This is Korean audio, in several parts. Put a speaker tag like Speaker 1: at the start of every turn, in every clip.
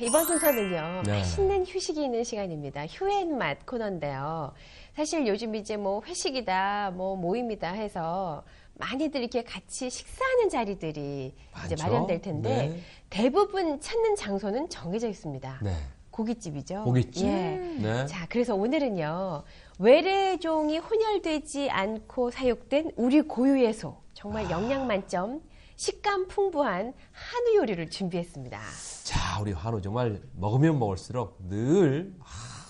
Speaker 1: 이번 순서는요.
Speaker 2: 네.
Speaker 1: 맛있는 휴식이 있는 시간입니다. 휴앤맛 코너인데요. 사실 요즘 이제 뭐 회식이다, 뭐 모임이다 해서 많이들 이렇게 같이 식사하는 자리들이 이제
Speaker 2: 많죠?
Speaker 1: 마련될 텐데
Speaker 2: 네.
Speaker 1: 대부분 찾는 장소는 정해져 있습니다.
Speaker 2: 네.
Speaker 1: 고깃집이죠.
Speaker 2: 고깃집.
Speaker 1: 예.
Speaker 2: 네.
Speaker 1: 자, 그래서 오늘은요. 외래종이 혼혈되지 않고 사육된 우리 고유의 소.
Speaker 2: 아.
Speaker 1: 정말 영양 만점, 식감 풍부한 한우 요리를 준비했습니다.
Speaker 2: 자, 우리 한우 정말 먹으면 먹을수록 늘 아,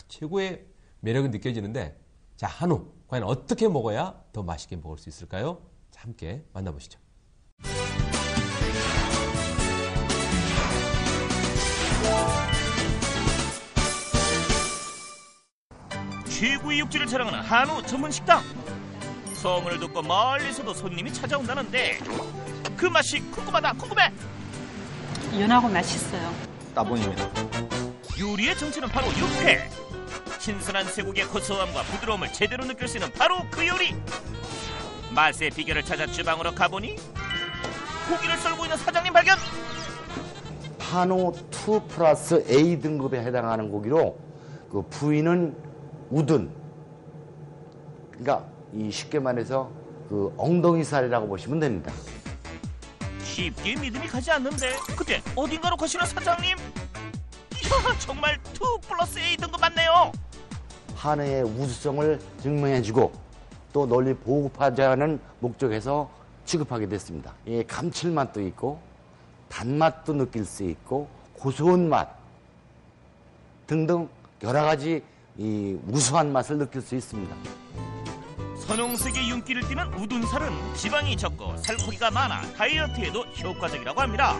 Speaker 2: 최고의 매력이 느껴지는데 자, 한우 과연 어떻게 먹어야 더 맛있게 먹을 수 있을까요? 자, 함께 만나보시죠.
Speaker 3: 최고의 육질을 자랑하는 한우 전문 식당. 소문을 듣고 멀리서도 손님이 찾아온다는데 그 맛이 궁금하다 궁금해.
Speaker 4: 연하고 맛있어요.
Speaker 5: 따봉입니다.
Speaker 3: 요리의 정체는 바로 육회. 신선한 쇠고기의 고소함과 부드러움을 제대로 느낄 수 있는 바로 그 요리. 맛의 비결을 찾아 주방으로 가보니 고기를 썰고 있는 사장님 발견.
Speaker 5: 한우 2 플러스 A 등급에 해당하는 고기로 그 부위는 우둔. 그러니까 이 쉽게 말해서 그 엉덩이 살이라고 보시면 됩니다.
Speaker 3: 쉽게 믿음이 가지 않는데 그때 어딘가로 가시는 사장님. 정말 2 플러스 A 등급 맞네요.
Speaker 5: 한우의 우수성을 증명해주고 또 널리 보급하자는 목적에서 취급하게 됐습니다. 이 감칠맛도 있고 단맛도 느낄 수 있고 고소한 맛 등등 여러 가지 이 우수한 맛을 느낄 수 있습니다.
Speaker 3: 선홍색의 윤기를 띠는 우둔살은 지방이 적고 살코기가 많아 다이어트에도 효과적이라고 합니다.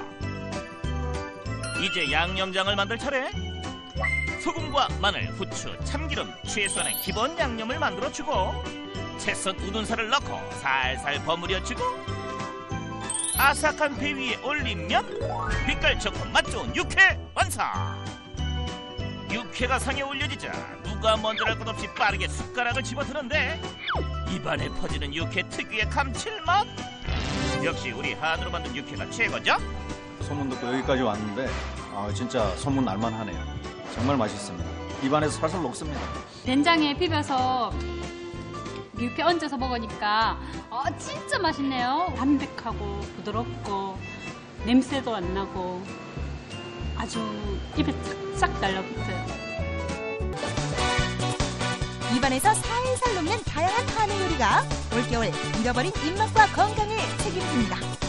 Speaker 3: 이제 양념장을 만들 차례. 소금과 마늘, 후추, 참기름, 최소한의 기본 양념을 만들어주고 채썬 우둔살을 넣고 살살 버무려주고 아삭한 배 위에 올리면 빛깔 좋고 맛 좋은 육회 완성! 육회가 상에 올려지자 누가 먼저 할것 없이 빠르게 숟가락을 집어드는데 입안에 퍼지는 육회 특유의 감칠맛 역시 우리 한우로 만든 육회가 최고죠?
Speaker 6: 소문 듣고 여기까지 왔는데 아, 진짜 소문 날만하네요. 정말 맛있습니다. 입안에서 살살 녹습니다.
Speaker 4: 된장에 비벼서 이렇게 얹어서 먹으니까 아, 진짜 맛있네요. 담백하고 부드럽고 냄새도 안 나고 아주 입에 싹싹 달라붙어요.
Speaker 7: 입안에서 살살 녹는 다양한 한우 요리가 올겨울 잃어버린 입맛과 건강을 책임집니다.